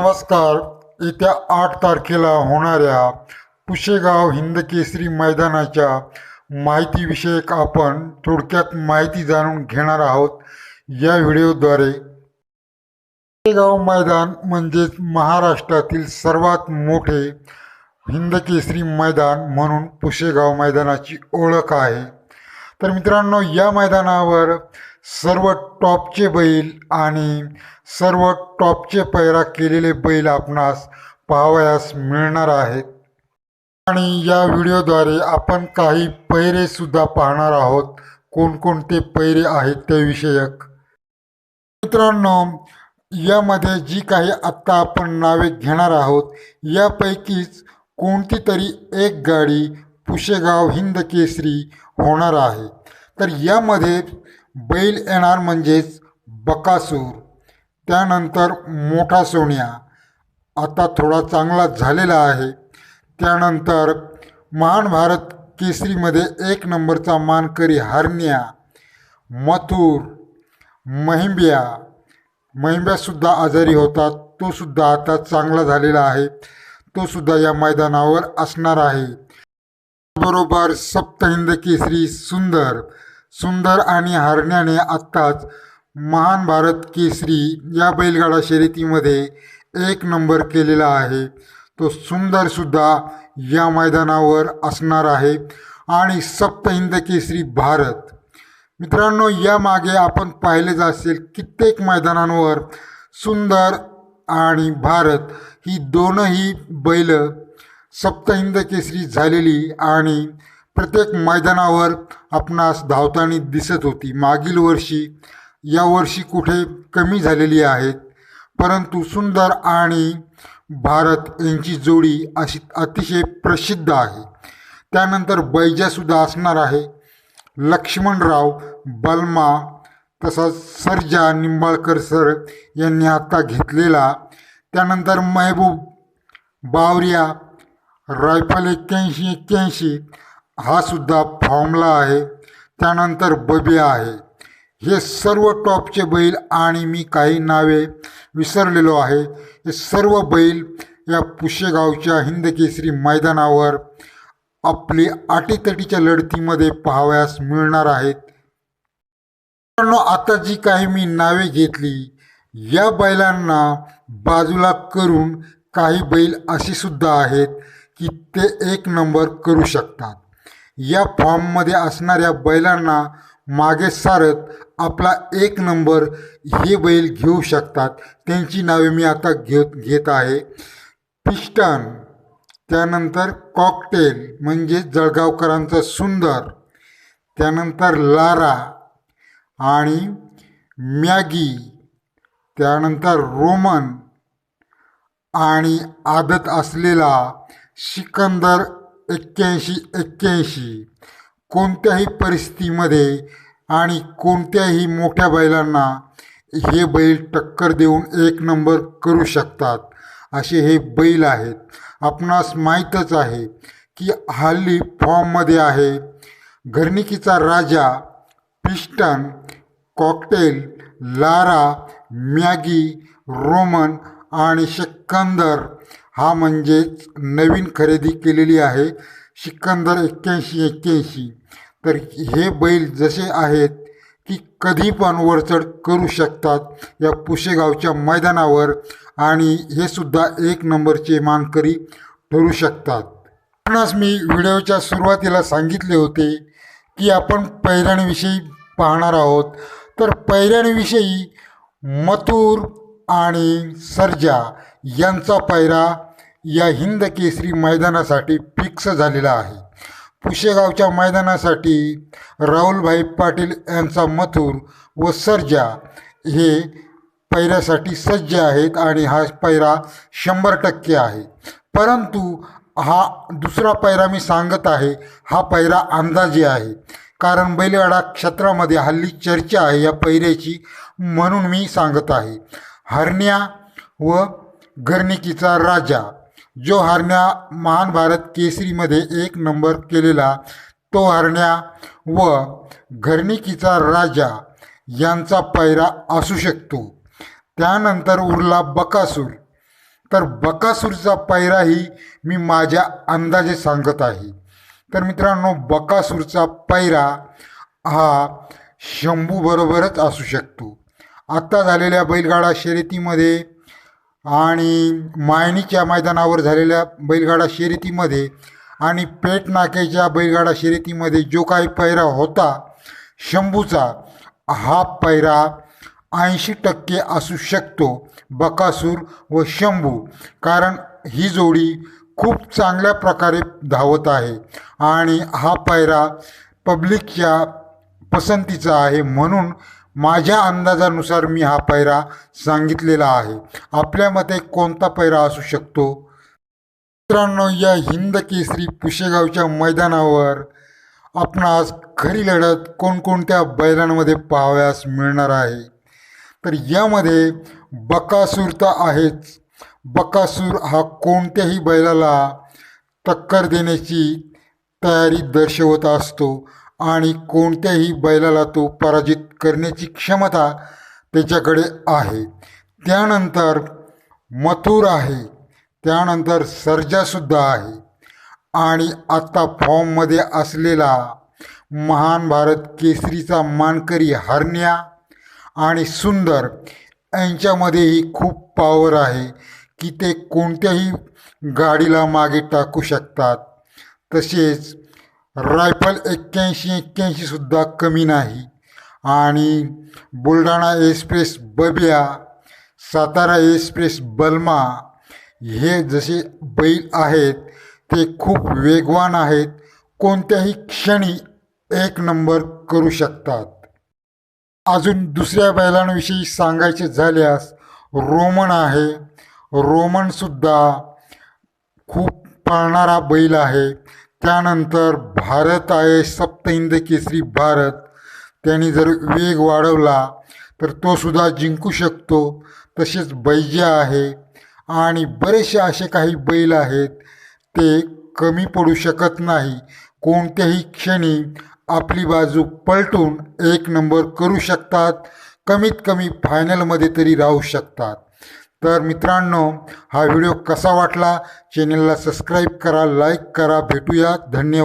नमस्कार. येत्या आठ तारखेला होणाऱ्या पुशेगाव हिंदकेसरी मैदानाच्या माहितीविषयक आपण थोडक्यात माहिती जाणून घेणार आहोत. या व्हिडिओद्वारे पुशेगाव मैदान म्हणजेच महाराष्ट्रातील सर्वात मोठे हिंदकेसरी मैदान म्हणून पुशेगाव मैदानाची ओळख आहे. तर मित्रांनो या मैदानावर सर्व टॉपचे बैल आणि सर्व टॉपचे पैरा केलेले बैल आपणास पाहावयास मिळणार आहेत. आणि या व्हिडिओद्वारे आपण काही पैरेसुद्धा पाहणार आहोत. कोणकोणते पैरे आहेत ते विषयक मित्रांनो यामध्ये जी काही आत्ता आपण नावे घेणार आहोत यापैकीच कोणती तरी एक गाडी पुशेगाव हिंद केसरी होणार आहे. तर यामध्ये बैल येणार म्हणजेच बकासूर. त्यानंतर मोठा सोन्या. आता थोडा चांगला झालेला आहे. त्यानंतर महान भारत केसरीमध्ये एक नंबरचा मानकरी हरण्या. मथुर महिंब्या. महिंब्यासुद्धा आजारी होता. तोसुद्धा आता चांगला झालेला आहे. तो सुद्धा या मैदानावर असणार आहे. बरोबर सप्तहिंद केसरी सुंदर. सुंदर आणि हरण्याने आत्ताच महान भारत केसरी या बैलगाडा शर्यतीमध्ये एक नंबर केलेला आहे. तो सुंदरसुद्धा या मैदानावर असणार आहे. आणि सप्तहिंद केसरी भारत. मित्रांनो यामागे आपण पाहिलेच असेल कित्येक मैदानांवर सुंदर आणि भारत ही दोनही बैल सप्तहिंद केसरी झालेली आणि प्रत्येक मैदानावर आपणास धावताना दिसत होती. मागील वर्षी या वर्षी कुठे कमी झालेली आहेत. परंतु सुंदर आणि भारत यांची जोडी अशी अतिशय प्रसिद्ध आहे. त्यानंतर बैजासुद्धा असणार आहे. लक्ष्मणराव बलमा तसंच सर्जा निंबाळकर सर यांनी आत्ता घेतलेला. त्यानंतर महबूब बावरिया रायफल एक्क्याऐंशी एक्क्याऐंशी हा सुद्धा फॉर्मला आहे. त्यानंतर बबिया आहे. हे सर्व टॉपचे बैल आणि मी काही नावे विसरलेलो आहे. हे सर्व बैल या पुशेगावच्या हिंदकेसरी मैदानावर आपली अटीतटीच्या लढतीमध्ये पाहावयास मिळणार आहेत. मित्रांनो आता जी काही मी नावे घेतली या बैलांना बाजूला करून काही बैल असे सुद्धा आहेत की ते एक नंबर करू शकतात. या फॉर्ममध्ये असणाऱ्या बैलांना मागे सारत आपला एक नंबर हे बैल घेऊ शकतात. त्यांची नावे मी आता घेत घेत आहे. पिस्टन त्यानंतर कॉकटेल म्हणजे जळगावकरांचा सुंदर त्यानंतर लारा आणि मॅगी त्यानंतर रोमन आणि आदत असलेला सिकंदर एक्क्याऐंशी एक्क्याऐंशी. कोणत्याही परिस्थितीमध्ये आणि कोणत्याही मोठ्या बैलांना हे बैल टक्कर देऊन एक नंबर करू शकतात. असे हे बैल आहेत. आपणास माहीतच आहे की हल्ली फॉर्ममध्ये आहे. घरणिकीचा Raja piston cocktail Lara Maggie Roman आणि शकंदर हा म्हणजेच नवीन खरेदी केलेली आहे सिकंदर एक्क्याऐंशी एक्क्याऐंशी. तर हे बैल जसे आहेत की कधी पण वरचढ करू शकतात या पुशेगावच्या मैदानावर आणि हे सुद्धा एक नंबरचे मानकरी ठरू शकतात. आपणास मी व्हिडिओच्या सुरुवातीला सांगितले होते की आपण पैऱ्यांविषयी पाहणार आहोत. तर पैऱ्यांविषयी मथुर आणि सर्जा यांचा पैरा या हिंद केसरी मैदानासाठी फिक्स झालेला आहे. पुशेगावच्या मैदानासाठी राहुलभाई पाटील यांचा मथुर व सर्जा हे पैऱ्यासाठी सज्ज आहेत आणि हा पैरा शंभर टक्के आहे. परंतु हा दुसरा पैरा मी सांगत आहे हा पैरा अंदाजे आहे. कारण बैलगाडा क्षेत्रामध्ये हल्ली चर्चा आहे या पैऱ्याची म्हणून मी सांगत आहे. हरण्या व घरनिकीचा राजा जो हरण्या महान भारत केसरीमध्ये एक नंबर केलेला तो हरण्या व घरणिकीचा राजा यांचा पैरा असू शकतो. त्यानंतर उरला बकासूर. तर बकासूरचा पैराही मी माझ्या अंदाजे सांगत आहे. तर मित्रांनो बकासूरचा पैरा हा शंभूबरोबरच असू शकतो. आत्ता झालेल्या बैलगाडा शर्यतीमध्ये आणि मायणीच्या मैदानावर झालेल्या बैलगाडा शर्यतीमध्ये आणि पेट नाक्याच्या बैलगाडा शर्यतीमध्ये जो काही पैरा होता शंभूचा हा पैरा ऐंशी टक्के असू शकतो बकासूर व शंभू. कारण ही जोडी खूप चांगल्या प्रकारे धावत आहे आणि हा पैरा पब्लिकच्या पसंतीचा आहे म्हणून माझ्या अंदाजानुसार मी हा पैरा सांगितलेला आहे. आपल्या मते कोणता पैरा असू शकतो? मित्रांनो या हिंद केसरी पुशेगावच्या मैदानावर आपणास खरी लढत कोणकोणत्या बैलांमध्ये पाहावयास मिळणार आहे? तर यामध्ये बकासूर तर आहेच. बकासूर हा कोणत्याही बैलाला टक्कर देण्याची तयारी दर्शवत असतो. आणि कोणत्याही बैलाला तो पराजित करण्याची क्षमता त्याच्याकडे आहे. त्यानंतर मथुर आहे. त्यानंतर सर्जासुद्धा आहे. आणि आत्ता फॉर्ममध्ये असलेला महान भारत केसरीचा मानकरी हरण्या आणि सुंदर यांच्यामध्येही खूप पॉवर आहे की ते कोणत्याही गाडीला मागे टाकू शकतात. तसेच रायफल एक्क्याऐंशी एक्क्याऐंशीसुद्धा कमी नाही. आणि बुलढाणा एक्सप्रेस बबिया सातारा एक्सप्रेस बलमा हे जसे बैल आहेत ते खूप वेगवान आहेत. कोणत्याही क्षणी एक नंबर करू शकतात. अजून दुसऱ्या बैलांविषयी सांगायचे झाल्यास रोमन आहे. रोमनसुद्धा खूप पळणारा बैल आहे. त्यानंतर भारत आहे सप्त इंद केसरी भारत. त्यांनी जर वेग वाढवला तर तो सुद्धा जिंकू शकतो. तसेच बैजा आहे आणि बरेचसे असे काही बैल आहेत ते कमी पडू शकत नाही. कोणत्याही क्षणी आपली बाजू पलटून एक नंबर करू शकतात कमीत कमी फायनलमध्ये तरी राहू शकतात. तर मित्रांनो हा व्हिडिओ कसा वाटला? चॅनलला सबस्क्राईब करा लाईक करा भेटूया धन्यवाद.